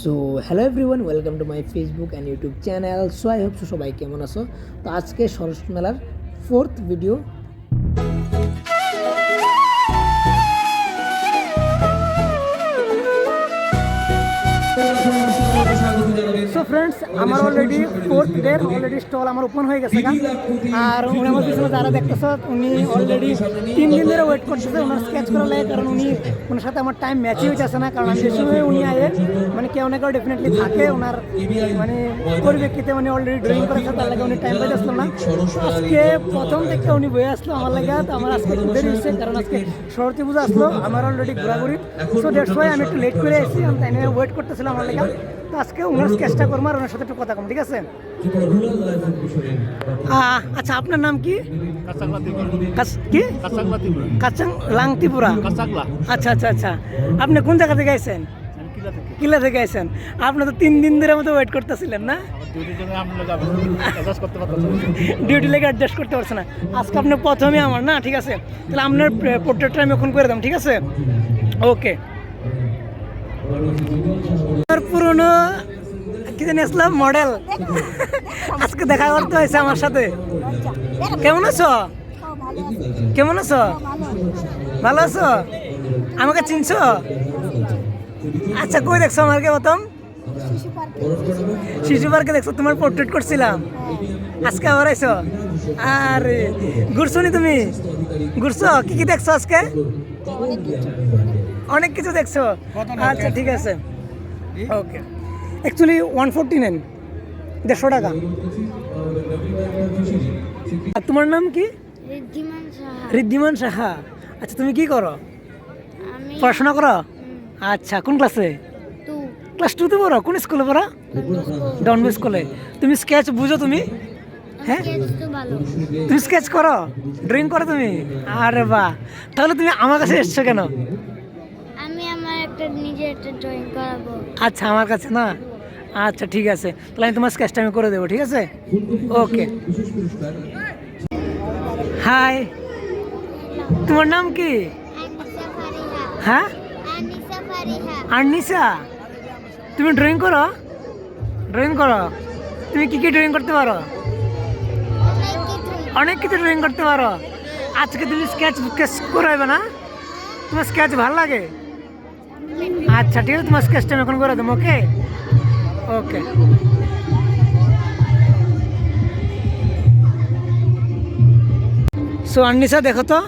So hello everyone welcome to my Facebook and YouTube channel so I hope সবাই কেমন আছো? তো আজকে সরস মেলার ফোর্থ ভিডিও ফ্রেন্ডস, আমার already fourth day already stall আমার ওপেন হয়ে গেছে আর উনি আমার পিছনে যারা দেখতেছ, উনি অলরেডি তিন দিন ধরে ওয়েট করতেছে, ওনার স্কেচ করা লাগে, কারণ উনি ওনার সাথে আমার টাইম ম্যাচই হইতেছে না, কারণ আমি সময় উনি আয়ে মানে কেউ না কেউ ডেফিনেটলি থাকে, ওনার মানে পরিপ্রেক্ষিতে মানে অলরেডি ড্রয়িং করেছে, তার লাগে উনি টাইম পাইতেছিল না। আজকে প্রথম থেকে উনি বয়ে আসলো আমার লাগে আমার আজকে দেরি হয়েছে কারণ আজকে সরস্বতী পূজা আসলো, আমার অলরেডি ঘোরাঘুরি। সো ওয়াই আমি একটু লেট করে এসেছি আমি তাই ওয়েট করতেছিলাম আমার লাগে। তো আজকে ওনার স্কেচটা করব আর ওনার সাথে একটু কথা কম ঠিক আছে? আচ্ছা আপনার নাম কি? কি? কাচাং লাংতিপুরা. আচ্ছা আচ্ছা আচ্ছা। আপনি কোন জায়গা থেকে আইছেন? কিলা থেকে আইছেন। আপনি তো তিন দিন ধরে মতো ওয়েট করতেছিলেন না? ডিউটি লেগে অ্যাডজাস্ট করতে পারছে না। আজকে আপনি প্রথমে আমার না ঠিক আছে? তাহলে আপনার পোর্ট্রেটটা আমি এখন করে দাম ঠিক আছে? ওকে পুরনো কি জানি আসলাম মডেল আজকে দেখা করতে হয়েছে আমার সাথে। কেমন আছো? কেমন আছো? ভালো আছো? আমাকে চিনছো? আচ্ছা কই দেখছ আমাকে প্রথম? শিশু পার্কে দেখছ, তোমার পোর্ট্রেট করছিলাম। আজকে আবার আইছো? আর, ঘুরছো নি তুমি? ঘুরছো? কি কি দেখছ আজকে? অনেক কিছু দেখছ? আচ্ছা ঠিক আছে। Okay. Actually one forty nine দেড়শো টাকা। আর তোমার নাম কি? ঋদ্ধিমান সাহা। আচ্ছা তুমি কি করো? পড়াশোনা করো? আচ্ছা কোন ক্লাসে? ক্লাস টুতে পড়ো? কোন স্কুলে পড়ো? ডনবো স্কুলে। তুমি স্কেচ বুঝো তুমি? হ্যাঁ? তুমি স্কেচ করো? ড্রয়িং করো তুমি? আরে বাহ। তাহলে তুমি আমার কাছে এসছো কেন? করাবো। আচ্ছা আমার কাছে না? আচ্ছা ঠিক আছে। তাহলে আমি তোমার স্কেচটা আমি করে দেবো, ঠিক আছে? ওকে হাই তোমার নাম কি? হ্যাঁ? আর্নিসা তুমি ড্রয়িং করো? ড্রয়িং করো। তুমি কি কি ড্রয়িং করতে পারো? অনেক কিছু ড্রয়িং করতে পারো। আজকে তুমি স্কেচ স্কেচ করাইবে না? তোমার স্কেচ ভালো লাগে? আচ্ছা ঠিক আছে, তোমার স্কেচটা আমি এখন করে দেবো ওকে ওকে সো আন্নিসা দেখো তো।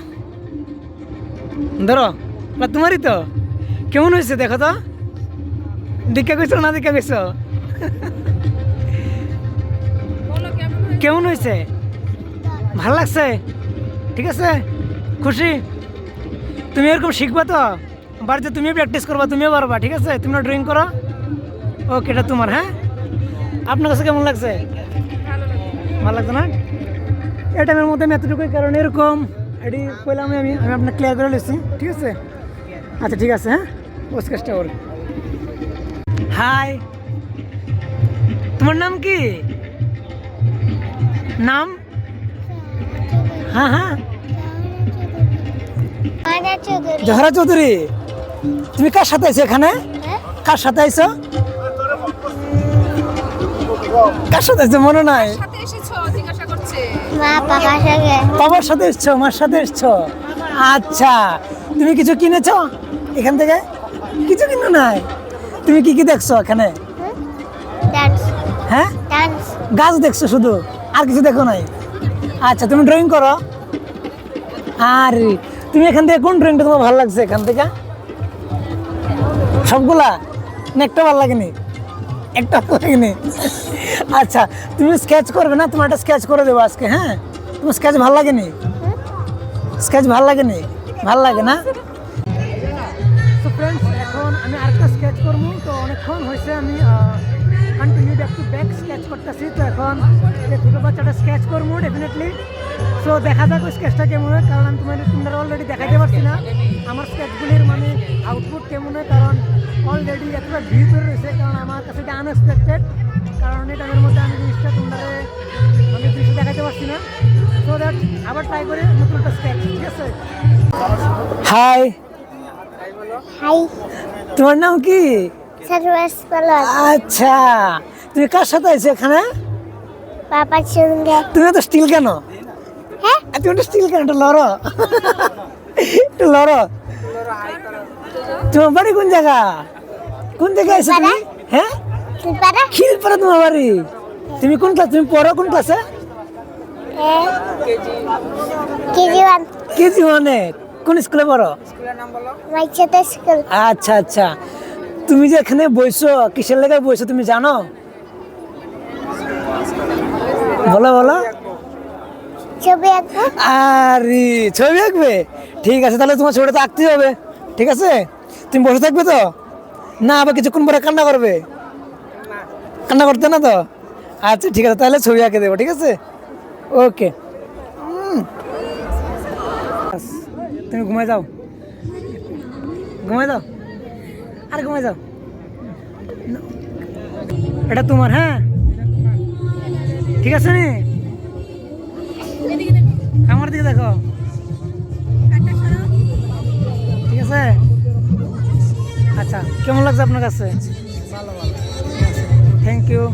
ধরো না তোমারই তো। কেমন হয়েছে, দেখো তো। দীক্ষা কইছো না দীক্ষা কইছো কেমন হয়েছে? ভালো লাগছে? ঠিক আছে? খুশি? তুমি এরকম শিখবা তো? বাড়িতে তুমিও প্র্যাকটিস করবা তুমিও পারবা ঠিক আছে তুমিও ড্রয়িং করো ওকে এটা তোমার হ্যাঁ আপনার কাছে কেমন লাগছে ভালো লাগছে না এই টাইমের মধ্যে আমি এতটুকুই কারণ এরকম এটি কইলাম আমি আমি আপনার ক্লিয়ার করে নিচ্ছি ঠিক আছে আচ্ছা ঠিক আছে হ্যাঁ পোস্ট কাজটা ওর হাই তোমার নাম কি নাম হ্যাঁ হ্যাঁ মানা চৌধুরী জহরা চৌধুরী তুমি কার সাথে আছো এখানে? হ্যাঁ? কার সাথে আইছো? কার সাথে আইছো? মনে নাই? সাথে এসেছ? জিজ্ঞাসা করছে। মা পাপার সঙ্গে। বাবার সাথে এসছো? মার সাথে এসছো? আচ্ছা তুমি কিছু কিনেছো এখান থেকে? কিছু কিনো নাই? তুমি কি কি দেখছ এখানে? হ্যাঁ? গাছ দেখছ শুধু? আর কিছু দেখো নাই? আচ্ছা তুমি ড্রয়িং করো। আর তুমি এখান থেকে কোন ড্রয়িংটা তোমার ভালো লাগছে এখান থেকে? সবগুলা? একটা ভালো লাগেনি। একটা ভালো লাগেনি। আচ্ছা তুমি স্কেচ করবে না? তোমার একটা স্কেচ করে দেবো আজকে হ্যাঁ? তোমার স্কেচ ভালো লাগেনি? স্কেচ ভালো লাগেনি? ভালো লাগে না? তো ফ্রেন্ডস এখন আমি আরেকটা স্কেচ করব। তো অনেকক্ষণ হয়েছে, আমি continue back to back sketch করতেছি। তো এখন ছোটো বাচ্চাটা স্কেচ করব ডেফিনেটলি সো দেখা যাক স্কেচটা কেমন হয়, কারণ আমি তোমার তোমরা অলরেডি দেখাইতে পারছি না। আমার স্কেচগুলির মানে আউটপুট কেমন হয়, কারণ অলরেডি এতটা ভিউ করে রয়েছে কারণ আমার কাছে এটা আনএক্সপেক্টেড কারণ এই টাইমের মধ্যে আমি জিনিসটা তোমরা আমি দৃশ্য দেখাইতে পারছি না। সো দ্যাট আবার ট্রাই করে নতুন একটা স্কেচ ঠিক আছে? হাই হাই তোমার নাম কি? আচ্ছা। তুমি কার সাথে আছো এখানে? বাবার সঙ্গে তুমি তো স্টিল কেন? হ্যাঁ? তুমি একটা স্টিল কেন? একটা লড়ো। একটু লড়ো তোমার বাড়ি কোন জায়গা? কোন জায়গায় আছো তুমি? হ্যাঁ খিলপাড়া তোমার বাড়ি। তুমি কোন ক্লাস? তুমি পড়ো কোন ক্লাসে? KG one. কেজি কোন স্কুলে পড়ো? আচ্ছা আচ্ছা। তুমি যে এখানে বইছো কিসের লেগে বইছো তুমি জানো? বলো বলো। ছবি আঁকবো। আরে ছবি আঁকবে? ঠিক আছে তাহলে তোমার ছবিটা তো আঁকতেই হবে। ঠিক আছে? তুমি বসে থাকবে তো? না আবার কিছুক্ষণ পরে কান্না করবে। কান্না করতে না তো? আচ্ছা ঠিক আছে তাহলে ছবি আঁকে দেবো ঠিক আছে? ওকে। তুমি ঘুমাই যাও। ঘুমাই যাও। আর ঘুমাই যাও। এটা তোমার হ্যাঁ? ঠিক আছে নি? আমার দিকে দেখো। লাগছে আপনার কাছে? থ্যাংক ইউ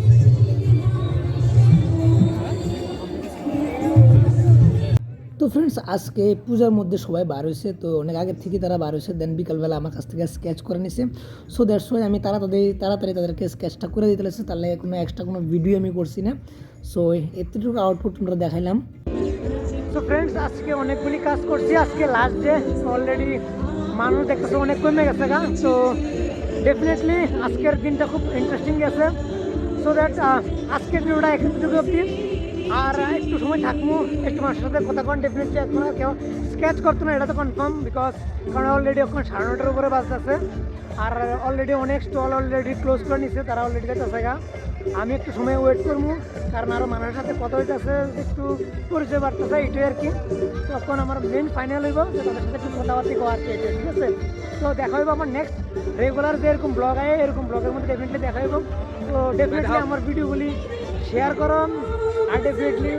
তো ফ্রেন্ডস আজকে পূজার মধ্যে সবাই বার হয়েছে তো অনেক আগের থেকে তারা বার হয়েছে দেন বিকালবেলা আমার কাছ থেকে স্কেচ করে নিছে। সো দ্যাটস ওয়াই আমি তাড়াতাড়ি তাড়াতাড়ি তাদেরকে স্কেচটা করে দিতে লাগছে তাহলে কোনো এক্সট্রা কোনো ভিডিও আমি করছি না। সো এতটুকু আউটপুট আমরা দেখাইলাম। তো ফ্রেন্ডস আজকে অনেকগুলি কাজ করছি আজকে লাস্ট ডে অলরেডি মানুষ দেখতেছে অনেক কমে গেছে গা তো ডেফিনেটলি আজকের দিনটা খুব ইন্টারেস্টিং গেছে। সো দ্যাট আজকের ভিডিওটা এখান থেকে অব্দি আর একটু সময় থাকব, একটু মানুষের সাথে কথা কন ডেফিনেটলি এখন আর কেউ স্কেচ করতো না, এটা তো কনফার্ম বিকজ কারণ অলরেডি এখন সাড়ে নটার উপরে আছে আর অলরেডি অনেক স্টল অলরেডি ক্লোজ করে নিছে, তারা অলরেডি যাচ্ছে গা। আমি একটু সময় ওয়েট করব কারণ আরও মানুষের সাথে কথা হইতেছে একটু পরিচয় বাড়তেছে এটাই আর কি। তখন আমার মেন ফাইনাল হইব যে তাদের সাথে একটু কথাবার্তা কো আর কি এটাই, ঠিক আছে? তো দেখা হইব আমার নেক্সট রেগুলার যে এরকম ব্লগ আয় এরকম ব্লগের মধ্যে ডেফিনেটলি দেখা হইব। তো ডেফিনেটলি আমার ভিডিওগুলি শেয়ার করো আর ডেফিনেটলি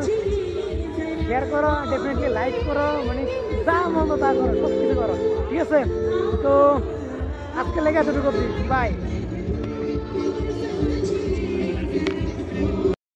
শেয়ার করো ডেফিনেটলি লাইক করো মানে যা মন তা করো সব কিছু করো ঠিক আছে? তো আজকে লেগে এতটুকু বাই